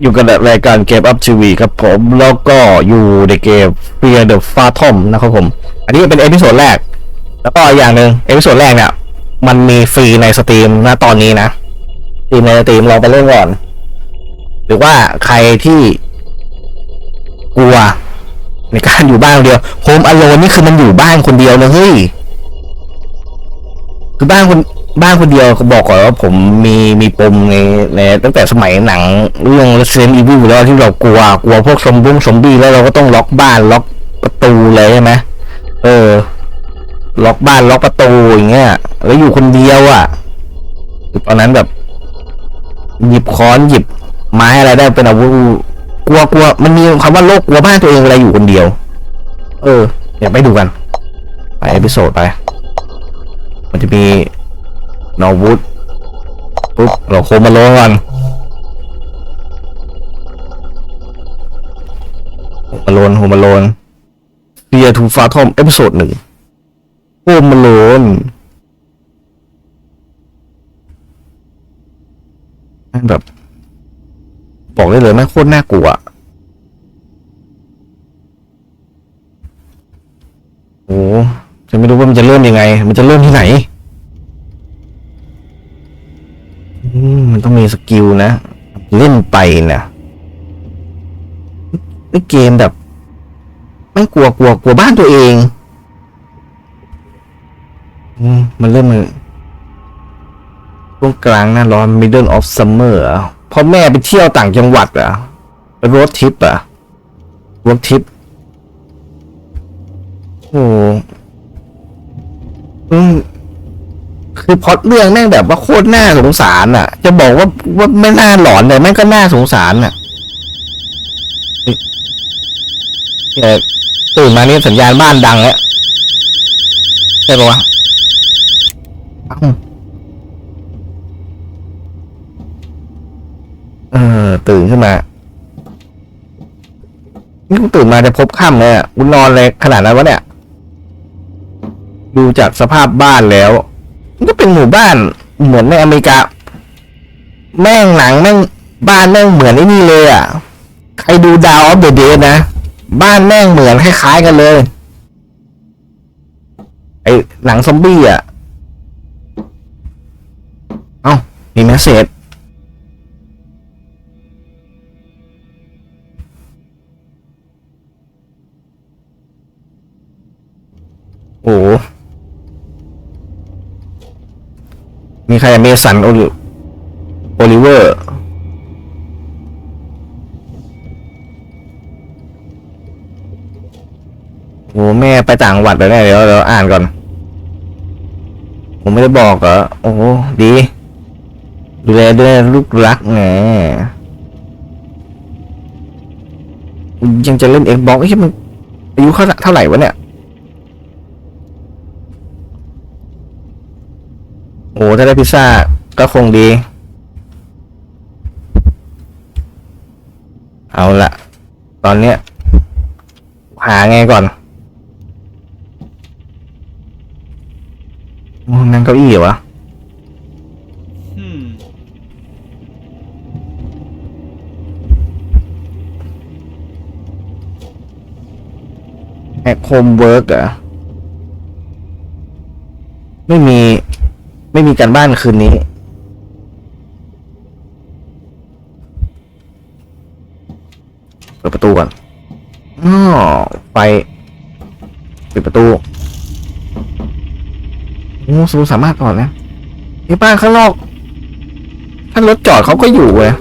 อยู่กันในรายการเกมอัพทีวีครับผมแล้วก็อยู่ในเกม Fear the Phantom นะครับผม อันนี้เป็นเอพิโซดแรก แล้วก็อย่างหนึ่งเอพิโซดแรกเนี่ย มันมีฟรีในสตรีมณตอนนี้นะสตรีมในสตรีมเราไปเล่นก่อน หรือว่าใครที่กลัวในการอยู่บ้านคนเดียวโฮมอโลนนี่คือมันอยู่บ้านคนเดียวเลยเฮ้ย คือบ้านคนบ้านคนเดียวเขาบอกก่อนว่าผมมีมีปมในในตั้งแต่สมัยหนังเรื่อง Resident Evil แล้วที่เรากลัวกลัวพวกซอมบุ้งซอมบี้แล้วเราก็ต้องล็อกบ้านล็อกประตูเลยใช่ไหมเออ ล็อกบ้านล็อกประตูอย่างเงี้ยแล้วอยู่คนเดียวอะ่ะตอนนั้นแบบ หยิบค้อนหยิบไม้อะไรได้เป็นอาวุธกลัวกลัวมันมีคำว่าโรคกลัวบ้านตัวเองเวลาอยู่คนเดียว เออเดี๋ยวไปดูกัน ไปเอพิโซดไป มีนอวุธปุ๊บเราโคมาโลกันโฮมาโลนโฮมาโลนเบียทูฟาทอมเอพิโซดหนึ่งโฮมาโลนแบบ บอกได้เลยแม่โคตรน่ากลัวโอ้จะไม่รู้ว่ามันจะเริ่มยังไง มันจะเริ่มที่ไหน กิลนะ เล่นไปนะไอ้เกมแบบ ไม่กลัวกลัวกลัวบ้านตัวเองมันเริ่มมันช่วงกลางหน้าร้อน middle of summer เหรอพ่อแม่ไปเที่ยวต่างจังหวัดอะไปรถทิปอะรถทิปโอ้หอืม คือพอดเรื่องแม่งแบบว่าโคตรน่าสงสารอะ จะบอกว่าว่าไม่น่าหลอนแต่แม่งก็น่าสงสารอะต่ตื่นมานี่สัญญาณบ้านดังแล้วใช่ปะวะเอ้าเออตื่นขึ้นมา นี่กูตื่นมาจะพบค่ำเลยอะกูนอนเลยขนาดนั้นวะเนี่ย ดูจากสภาพบ้านแล้ว มันก็เป็นหมู่บ้านเหมือนในอเมริกา แม่งหนังแม่งบ้านแม่งเหมือนไอ้นี่เลยอะ ใครดูดาวออฟเดอะเดนะ บ้านแม่งเหมือนคล้ายๆกันเลย ไอหนังซอมบี้อะ เอ้า มีแมสเซจโอ้โห มีใครเมสันโอลิเวอร์โอ้แม่ไปต่างวัดแล้วเนี่ยเดี๋ยวเดี๋ยวอ่านก่อน ผมไม่ได้บอกเหรอ โอ้ดี ดูแลด้วยลูกรักไงยังจะเล่นเอ็กบอกไอ้ยมันอายุเขาเท่าไหร่วะเนี่ย โอ้ถ้าได้พิซซ่าก็คงดี เอาละตอนเนี้ย หาไงก่อนโอ้นั่งเก้าอี้เหรอวะ Hmm. แอคโฮมเวิร์กเหรอไม่มี ไม่มีการบ้านคืนนี้ เปิดประตูก่อนอ๋อไปปิดประตูโอ้สูสามารถก่อนนะไอ้บ้านข้างนอก ถ้ารถจอดเขาก็อยู่เว้ย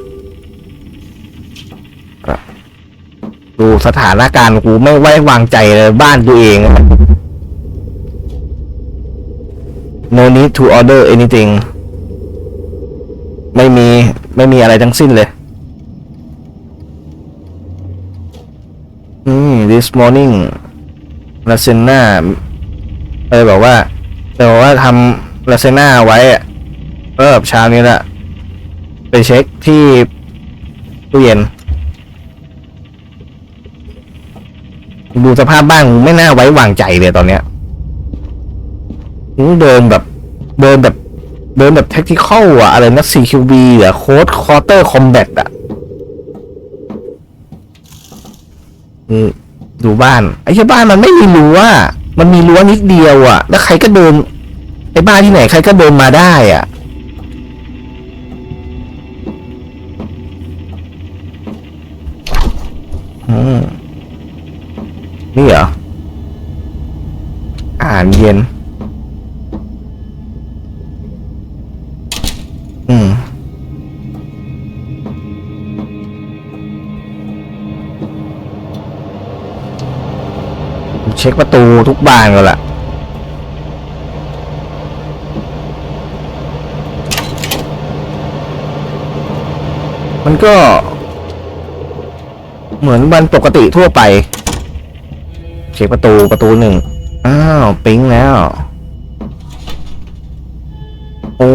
ดูสถานการณ์กูไม่ไว้วางใจเลยบ้านตัวเองอะ no need to order anything ไม่มี ไม่มีอะไรทั้งสิ้นเลย อืม this morning ลาเซน่าเออบอกว่าเออบอกว่าทำลาเซน่าไว้อะเออเช้านี้แหละ ไปเช็คที่ตู้เย็น ดูสภาพบ้านไม่น่าไว้วางใจเลยตอนเนี้ย เดินแบบเดินแบบเดินแบบแท็กติคอลอะอะไรนะ 4QB อะโค้ดคอร์เตอร์คอมแบทอะดูบ้าน ไอ้ชบ้านมันไม่มีรั้วมันมีรั้วนิดเดียวอะแล้วใครก็เดินไอ้บ้านที่ไหนใครก็เดินมาได้อะ เช็คประตูทุกบานก่อนละมันก็ เหมือนวันปกติทั่วไป เช็คประตูประตูหนึ่ง อ้าว ปิ๊งแล้ว โอ้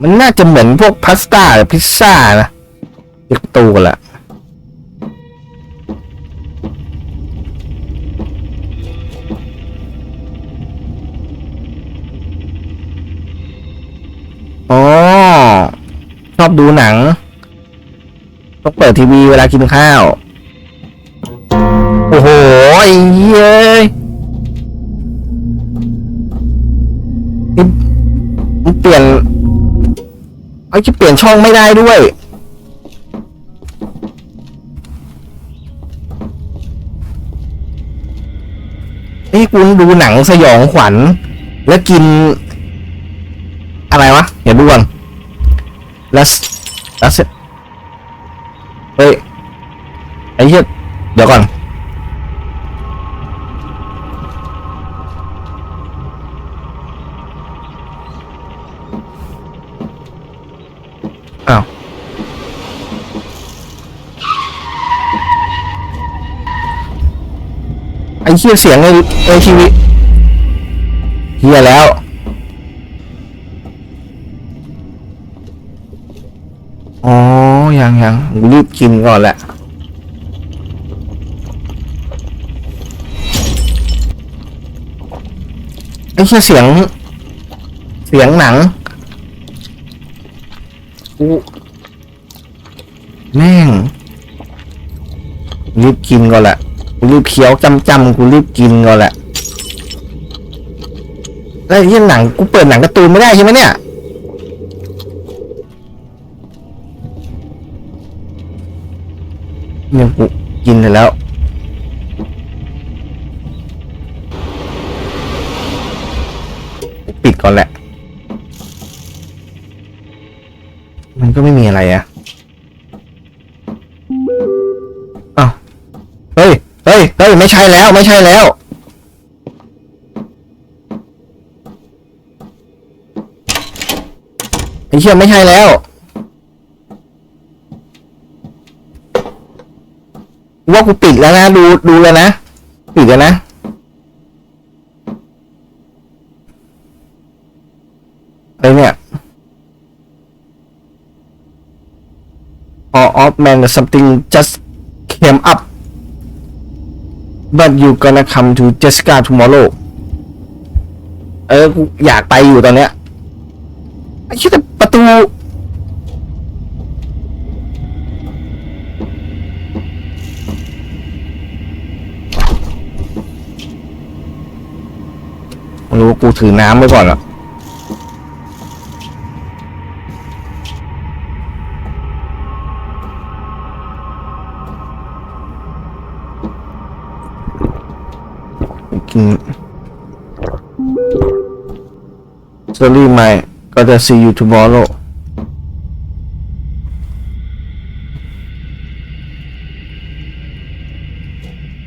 มันน่าจะเหมือนพวกพาสต้าหรือพิซซ่านะเช็คประตูกันละ อบดูหนัง ต้องเปิดทีวีเวลากินข้าว โอ้โหไอ้เย้ยมันเปลี่ยนไอ้จะเปลี่ยนช่องไม่ได้ด้วยนี่คุณดูหนังสยองขวัญ แล้วกิน อะไรวะเดี๋ยวดูก่อน แล้วแล้วเสร็จเฮ้ยไอ้เหี้ยเดี๋ยวก่อน อ้าว ไอ้เหี้ยเสียงในในทีวีเหี้ยแล้ว อ๋อ ยังยังกู รีบกินก่อนแหละ ไอ้เชี่เสียง เสียงหนังกูแม่ง รีบกินก่อนแหละกูรีบเคี้ยวจำจำกูรีบกินก่อนแหละแล้วไอ้เหี้ยหนังกูเปิดหนังการ์ตูนไม่ได้ใช่ไหมเนี่ย เนี่ยกูกินเสร็จแล้ว ปิดก่อนแหละ มันก็ไม่มีอะไรอะอ้าวเฮ้ย เฮ้ย เฮ้ย ไม่ใช่แล้ว ไม่ใช่แล้วไอ้เชี่ยไม่ใช่แล้ว ว่ากูปิดแล้วนะ ดูดูแล้วนะ ปิดแล้วนะอะไรเนี่ย or of man something just came up but you gonna come to Jessica tomorrow เออ อยากไปอยู่ตอนเนี้ยไอ้ชี่ยแต่ประตู กูถือน้ำไว้ก่อนอะกิน Sorry my gotta see you tomorrow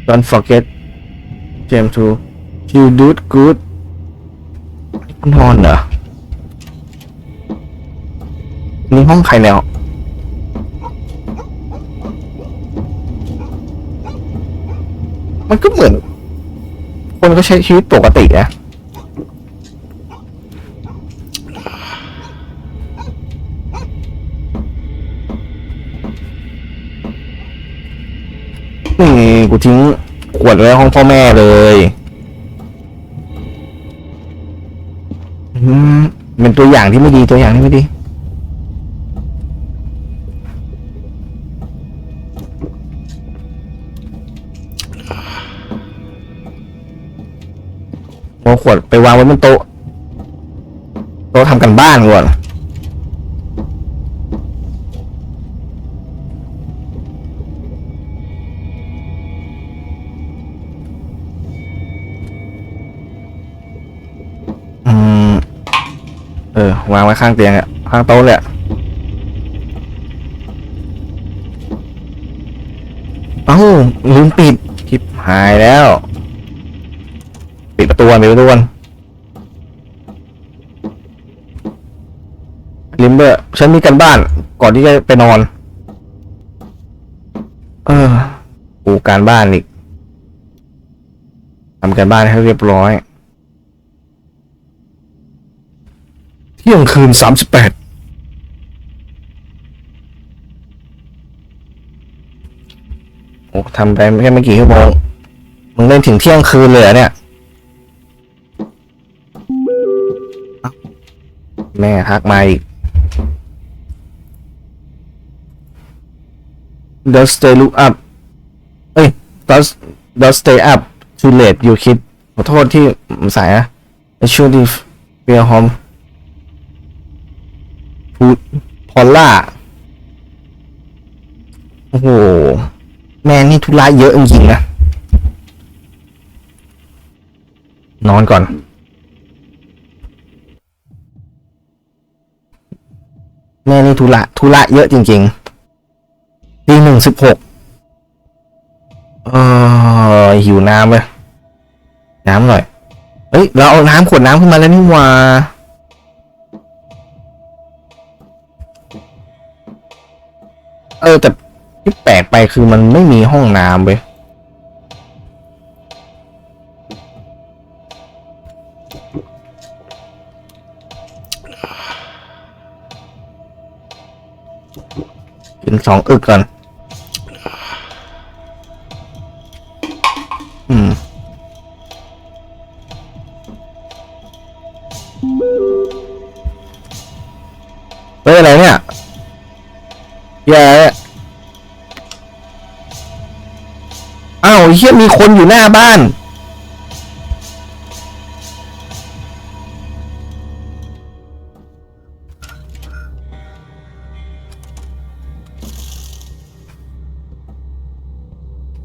Don't forget James too You do good นอนเหรอ นี่ห้องใครแล้ว มันก็เหมือน คนก็ใช้ชีวิตปกตินะนี่กูทิ้งขวดไว้ห้องพ่อแม่เลย เป็นตัวอย่างที่ไม่ดีตัวอย่างที่ไม่ดี เอาขวดไปวางไว้บนโต๊ะ โต๊ะทำกันบ้านก่อน วางไว้ข้างเตียงอะข้างโต๊ะเลยอะเอ้าลืมปิดคลิปหายแล้ว ปิดประตูก่อนปิดประตูก่อนลิมเบอร์ฉันมีกันบ้าน ก่อนที่จะไปนอน เออปูการบ้านอีกทำการบ้านให้เรียบร้อย เที่ยงคืนสามสิบแปดโอ้ทำไปแค่ไม่กี่ชั่วโมงมึงเล่นถึงเที่ยงคืนเลยเหรอเนี่ย แม่ทักมาอีก Does stay look up เอ้ย Does Does stay up too late you kid ขอโทษที่สายนะ I should have be home พูดพอลล่า โอ้โห แม่นี่ธุระเยอะจริงๆนะ นอนก่อน แม่นี่ธุระธุระเยอะจริงๆตีหนึ่งสิบหกเออหิวน้ำเลยน้ำหน่อยเฮ้ย เราเอาน้ำขวดน้ำขึ้นมาแล้วนี่ว่า เออแต่ที่แปลกไปคือมันไม่มีห้องน้ำเว้ยกินสองอึกก่อน อืม เฮ้ยอะไรเนี่ยแย่เลยอ้า เฮียมีคนอยู่หน้าบ้าน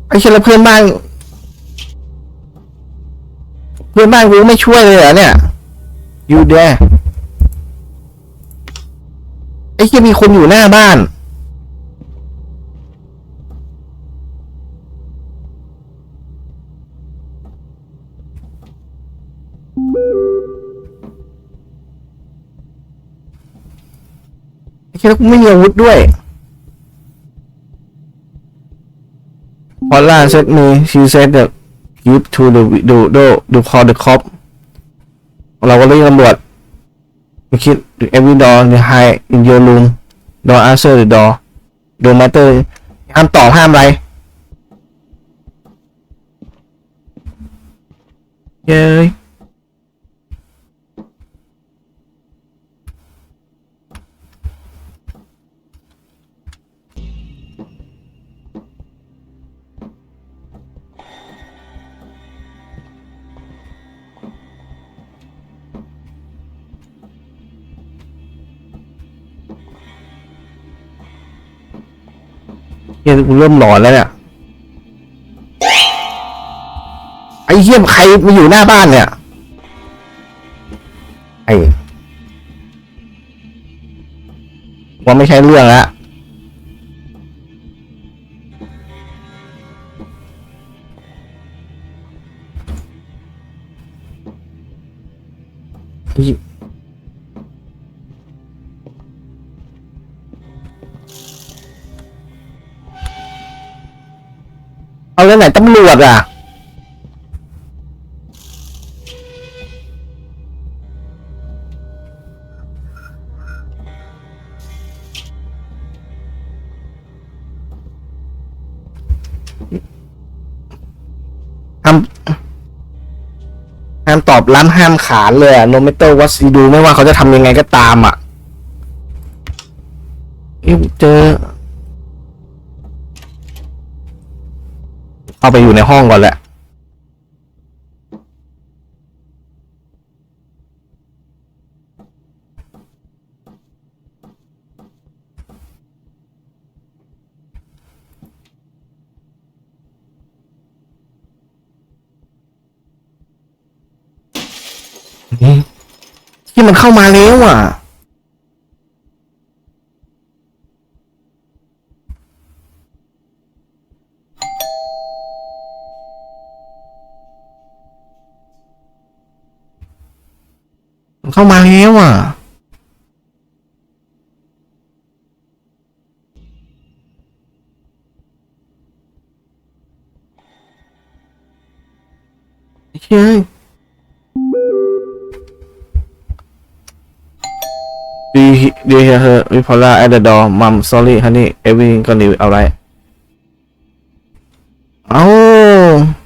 ไอ้เชลเพื่อนบ้าน เพื่อนบ้านกูไม่ช่วยเลยเหรอเนี่ย อยู่เดไอ้เชี่ยมีคนอยู่หน้าบ้าน แล้วกูไม่มีอาวุธด้วย Paula said me she said that give to the do do do call the cop เราก็เรียกตำรวจไม่คิด every door the hide in your room don't answer the door don't matter ห้ามตอบห้ามอะไรเย้ เฮ้ยกูเริ่มหลอนแล้วเนี่ยไอ้เหี้ยใครมาอยู่หน้าบ้านเนี่ยไอ้ว่าไม่ใช่เรื่องละไเอาแล้วไหนตำรวจอะ ห้าม ห้ามตอบร้าห้ามขานเลยอะโนเมเตอร์วัซีดูไม่ว่าเขาจะทำยังไงก็ตามอะเอ้ยเจอ เอาไปอยู่ในห้องก่อนแหละ ที่มันเข้ามาแล้วอะ มันเข้ามาแล้วอะเฮ้ย Do you, he- do you hear her? We Paula at the door. Mom, sorry, honey. Everything gonna be alright. เอ้าเฮ้ยเฮ้ยเฮ้ยเฮ้ยเฮ้ย